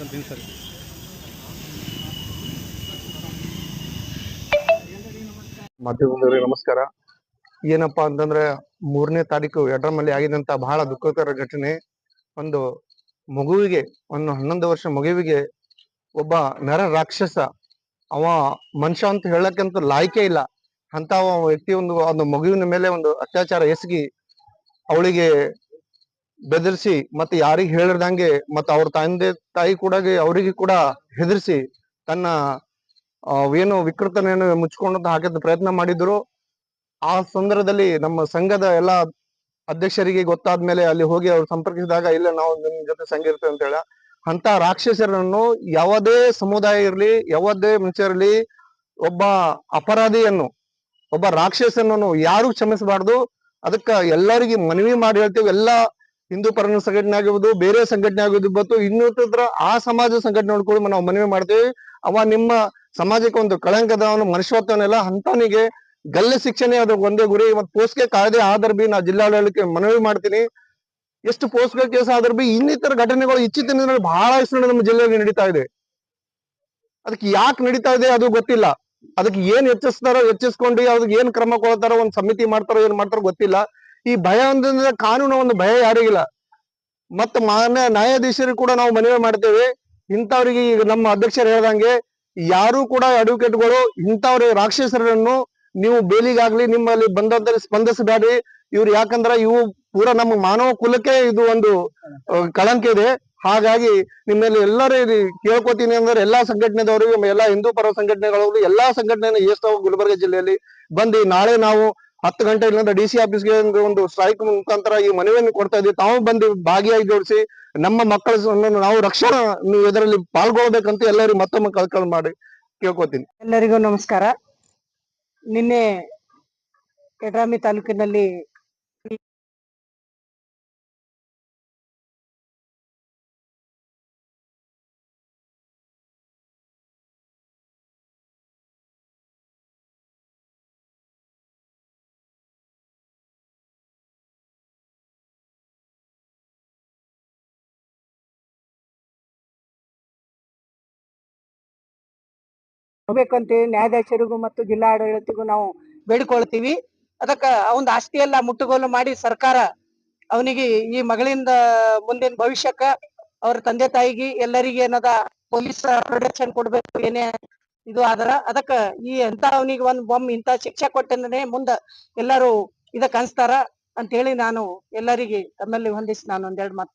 Continue sir. ಮಾಧ್ಯಮದವರಿಗೆ ನಮಸ್ಕಾರ. ಏನಪ್ಪಾ ಅಂತಂದ್ರೆ ಮೂರನೇ ತಾರೀಕು ಯಡ್ರಮಲ್ಲಿ ಆಗಿದಂತ ಬಹಳ ದುಃಖಕರ ಘಟನೆ. ಒಂದು ಮಗುವಿಗೆ, ಒಂದು ಹನ್ನೊಂದು ವರ್ಷ ಮಗುವಿಗೆ ಒಬ್ಬ ನರ ರಾಕ್ಷಸ, ಅವ ಮನುಷ್ಯ ಅಂತ ಹೇಳಕ್ಕಂತ ಲಾಯ್ಕೆ ಇಲ್ಲ. ಅಂತ ವ್ಯಕ್ತಿ ಒಂದು ಒಂದು ಮಗುವಿನ ಮೇಲೆ ಒಂದು ಅತ್ಯಾಚಾರ ಎಸಗಿ ಅವಳಿಗೆ ಬೆದರಿಸಿ ಮತ್ತೆ ಯಾರಿಗ್ ಹೇಳಿರ್ದಂಗೆ ಮತ್ತೆ ಅವ್ರ ತಂದೆ ತಾಯಿ ಕೂಡ ಅವರಿಗೆ ಕೂಡ ಹೆದರಿಸಿ ತನ್ನ ಏನು ವಿಕೃತನೆಯನ್ನು ಮುಚ್ಕೊಂಡು ಹಾಕಿದ ಪ್ರಯತ್ನ ಮಾಡಿದ್ರು. ಆ ಸಂದರ್ಭದಲ್ಲಿ ನಮ್ಮ ಸಂಘದ ಎಲ್ಲಾ ಅಧ್ಯಕ್ಷರಿಗೆ ಗೊತ್ತಾದ್ಮೇಲೆ ಅಲ್ಲಿ ಹೋಗಿ ಅವ್ರು ಸಂಪರ್ಕಿಸಿದಾಗ, ಇಲ್ಲ ನಾವು ನಿಮ್ ಜೊತೆ ಸಂಘ ಇರ್ತೇವೆ ಅಂತ ಹೇಳ ಅಂತ ರಾಕ್ಷಸರನ್ನು ಯಾವುದೇ ಸಮುದಾಯ ಇರ್ಲಿ, ಯಾವುದೇ ಮನುಷ್ಯರಲ್ಲಿ ಒಬ್ಬ ಅಪರಾಧಿಯನ್ನು, ಒಬ್ಬ ರಾಕ್ಷಸನನ್ನು ಯಾರು ಕ್ಷಮಿಸಬಾರ್ದು. ಅದಕ್ಕ ಎಲ್ಲರಿಗೆ ಮನವಿ ಮಾಡಿ ಹೇಳ್ತೇವೆ. ಎಲ್ಲಾ ಹಿಂದೂ ಪರನ ಸಂಘಟನೆ ಆಗಿರ್ಬೋದು, ಬೇರೆ ಸಂಘಟನೆ ಆಗಿರ್ಬೋದು ಇನ್ನುತ್ರ ಆ ಸಮಾಜ ಸಂಘಟನೆ ಕೂಡ ನಾವು ಮನವಿ ಮಾಡ್ತೇವೆ. ಅವ ನಿಮ್ಮ ಸಮಾಜಕ್ಕೆ ಒಂದು ಕಳಂಕದ, ಅವನು ಮನುಷ್ಯತ್ವನೆಲ್ಲ ಹಂತನಿಗೆ ಗಲ್ಲೆ ಶಿಕ್ಷಣೆ ಅದು ಒಂದೇ ಗುರಿ. ಮತ್ತು ಪೋಸ್ಕೆ ಕಾಯ್ದೆ ಆದ್ರ ಬಿ ನಾ ಜಿಲ್ಲಾಡಳಿತಕ್ಕೆ ಮನವಿ ಮಾಡ್ತೀನಿ. ಎಷ್ಟು ಪೋಸ್ಕೆ ಕೇಸ್ ಆದ್ರ ಬಿ, ಇನ್ನಿತರ ಘಟನೆಗಳು ದಿನಗಳಲ್ಲಿ ಬಹಳ ಹೆಸರು ನಮ್ಮ ಜಿಲ್ಲೆಯಲ್ಲಿ ನಡೀತಾ ಇದೆ. ಅದಕ್ಕೆ ಯಾಕೆ ನಡೀತಾ ಇದೆ ಅದು ಗೊತ್ತಿಲ್ಲ. ಅದಕ್ಕೆ ಏನ್ ಹೆಚ್ಚಿಸ್ತಾರೋ ಹೆಚ್ಚಿಸ್ಕೊಂಡು ಅದಕ್ಕೆ ಏನ್ ಕ್ರಮ ಕೊಡ್ತಾರೋ, ಒಂದ್ ಸಮಿತಿ ಮಾಡ್ತಾರೋ, ಏನ್ ಮಾಡ್ತಾರೋ ಗೊತ್ತಿಲ್ಲ. ಈ ಭಯ ಅಂತಂದ್ರೆ ಕಾನೂನು ಒಂದು ಭಯ ಯಾರಿಗಿಲ್ಲ ಮತ್ತ ಮಾನ್ಯ ನ್ಯಾಯಾಧೀಶರು ಕೂಡ ನಾವು ಮನವಿ ಮಾಡ್ತೇವೆ. ಇಂಥವ್ರಿಗೆ ಈಗ ನಮ್ಮ ಅಧ್ಯಕ್ಷರು ಹೇಳ್ದಂಗೆ ಯಾರು ಕೂಡ ಅಡ್ವೊಕೇಟ್ಗಳು ಇಂಥವ್ರ ರಾಕ್ಷಸರನ್ನು ನೀವು ಬೇಲಿಗಾಗ್ಲಿ ನಿಮ್ಮಲ್ಲಿ ಬಂದಂತ ಸ್ಪಂದಿಸಬೇಡ್ರಿ. ಇವ್ರು ಯಾಕಂದ್ರ ಇವು ಪೂರ ನಮ್ಮ ಮಾನವ ಕುಲಕ್ಕೆ ಇದು ಒಂದು ಕಳಂಕ ಇದೆ. ಹಾಗಾಗಿ ನಿಮ್ಮಲ್ಲಿ ಎಲ್ಲರೂ ಕೇಳ್ಕೊತೀನಿ ಅಂದ್ರೆ ಎಲ್ಲಾ ಸಂಘಟನೆದವರು ಎಲ್ಲಾ ಹಿಂದೂ ಪರ ಸಂಘಟನೆಗಳವರು ಎಲ್ಲಾ ಸಂಘಟನೆ ಎಷ್ಟು ಗುಲ್ಬರ್ಗ ಜಿಲ್ಲೆಯಲ್ಲಿ ಬಂದು ನಾಳೆ ನಾವು ಹತ್ತು ಗಂಟೆಯಿಂದ ಡಿ ಸಿ ಆಫೀಸ್ಗೆ ಒಂದು ಸ್ಟ್ರೈಕ್ ಮುಖಾಂತರ ಈ ಮನವಿಯನ್ನು ಕೊಡ್ತಾ ಇದ್ದೀವಿ ತಾವು ಬಂದು ಭಾಗಿಯಾಗಿ ಜೋಡಿಸಿ ನಮ್ಮ ಮಕ್ಕಳ ನಾವು ರಕ್ಷಣಾ ನೀವು ಇದರಲ್ಲಿ ಪಾಲ್ಗೊಳ್ಬೇಕಂತ ಎಲ್ಲರಿಗೂ ಮತ್ತೊಮ್ಮೆ ಕಲ್ಕಲ್ ಮಾಡಿ ಕೇಳ್ಕೊತೀನಿ. ಎಲ್ಲರಿಗೂ ನಮಸ್ಕಾರ. ನಿನ್ನೆ ಯಡ್ರಾಮಿ ತಾಲೂಕಿನಲ್ಲಿ ಹೋಗ್ಬೇಕಂತ ನ್ಯಾಯಾಧೀಶರಿಗೂ ಮತ್ತು ಜಿಲ್ಲಾ ಆಡಳಿತಗೂ ನಾವು ಬೇಡಿಕೊಳ್ತೀವಿ. ಅದಕ್ಕ ಅವನ ಆಸ್ತಿ ಎಲ್ಲ ಮುಟ್ಟುಗೋಲು ಮಾಡಿ ಸರ್ಕಾರ ಅವನಿಗೆ ಈ ಮಗಳಿಂದ ಮುಂದಿನ ಭವಿಷ್ಯಕ್ಕ ಅವ್ರ ತಂದೆ ತಾಯಿಗೆ ಎಲ್ಲರಿಗೆ ಏನದ ಪೊಲೀಸ್ ಪ್ರೊಟೆಕ್ಷನ್ ಕೊಡ್ಬೇಕು ಏನೇ ಇದು ಆದ್ರ, ಅದಕ್ಕ ಈ ಎಂತ ಅವನಿಗೆ ಒಂದ್ ಬೊಮ್ಮ ಇಂತ ಶಿಕ್ಷೆ ಕೊಟ್ಟಂದ್ರೆ ಮುಂದ ಎಲ್ಲರೂ ಇದಕ್ ಅನ್ಸ್ತಾರ ಅಂತ ಹೇಳಿ ನಾನು ಎಲ್ಲರಿಗೆ ತಮ್ಮಲ್ಲಿ ಹೊಂದಿಸಿ ನಾನು ಒಂದೆರಡು ಮಾತು